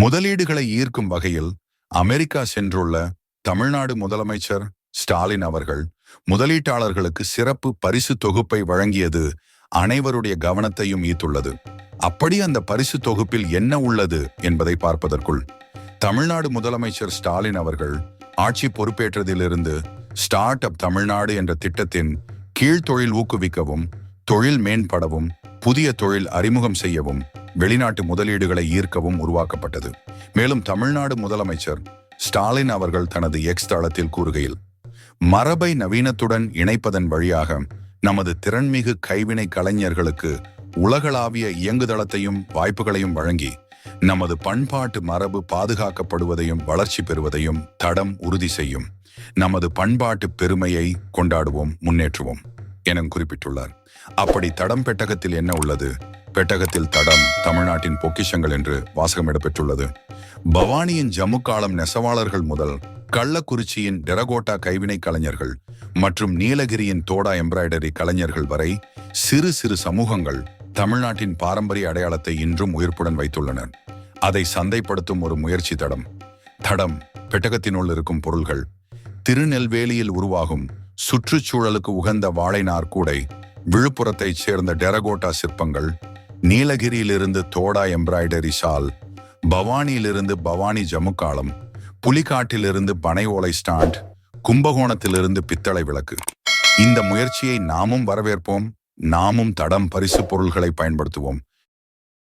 முதலீடுகளை ஈர்க்கும் வகையில் அமெரிக்கா சென்றுள்ள தமிழ்நாடு முதலமைச்சர் ஸ்டாலின் அவர்கள் முதலீட்டாளர்களுக்கு சிறப்பு பரிசு தொகுப்பை வழங்கியது அனைவருடைய கவனத்தையும் ஈர்த்துள்ளது. அப்படி அந்த பரிசு தொகுப்பில் என்ன உள்ளது என்பதை பார்ப்பதற்குள் தமிழ்நாடு முதலமைச்சர் ஸ்டாலின் அவர்கள் ஆட்சி பொறுப்பேற்றதிலிருந்து ஸ்டார்ட் அப் தமிழ்நாடு என்ற திட்டத்தின் கீழ் தொழில் ஊக்குவிக்கவும் தொழில் மேம்படவும் புதிய தொழில் அறிமுகம் செய்யவும் வெளிநாட்டு முதலீடுகளை ஈர்க்கவும் உருவாக்கப்பட்டது. மேலும் தமிழ்நாடு முதலமைச்சர் ஸ்டாலின் அவர்கள் தனது எக்ஸ் தளத்தில் கூறுகையில் மரபை நவீனத்துடன் இணைப்பதன் வழியாக நமது திறன்மிகு கைவினை கலைஞர்களுக்கு உலகளாவிய இயங்குதளத்தையும் வாய்ப்புகளையும் வழங்கி நமது பண்பாட்டு மரபு பாதுகாக்கப்படுவதையும் வளர்ச்சி பெறுவதையும் தடம் உறுதி செய்யும். நமது பண்பாட்டு பெருமையை கொண்டாடுவோம் முன்னேற்றுவோம் என குறிப்பிட்டுள்ளார். அப்படி தடம் பெட்டகத்தில் என்ன உள்ளது? பெட்டகத்தில் தடம் தமிழ்நாட்டின் பொக்கிஷங்கள் என்று வாசகம் இடம்பெற்றுள்ளது பவானியின் ஜம்மு காலம் நெசவாளர்கள் முதல் கள்ளக்குறிச்சியின் டெரகோட்டா கைவினை கலைஞர்கள் மற்றும் நீலகிரியின் தோடா எம்ப்ராய்டரி கலைஞர்கள் வரை சிறு சிறு சமூகங்கள் தமிழ்நாட்டின் பாரம்பரிய அடையாளத்தை இன்றும் உயிர்ப்புடன் வைத்துள்ளனர். அதை சந்தைப்படுத்தும் ஒரு முயற்சி தடம். தடம் பெட்டகத்தினுள் இருக்கும் பொருள்கள். திருநெல்வேலியில் உருவாகும் சுற்றுச்சூழலுக்கு உகந்த வாழைநார் கூடை விழுப்புரத்தைச் சேர்ந்த டெரகோட்டா சிற்பங்கள் நீலகிரியிலிருந்து தோடா எம்ப்ராய்டரி ஷால் பவானியிலிருந்து பவானி ஜமுக்காலம் புலிகாட்டிலிருந்து பனை ஓலை ஸ்டாண்ட் கும்பகோணத்திலிருந்து பித்தளை விளக்கு. இந்த முயற்சியை நாமும் வரவேற்போம் நாமும் தடம் பரிசு பொருள்களை பயன்படுத்துவோம்.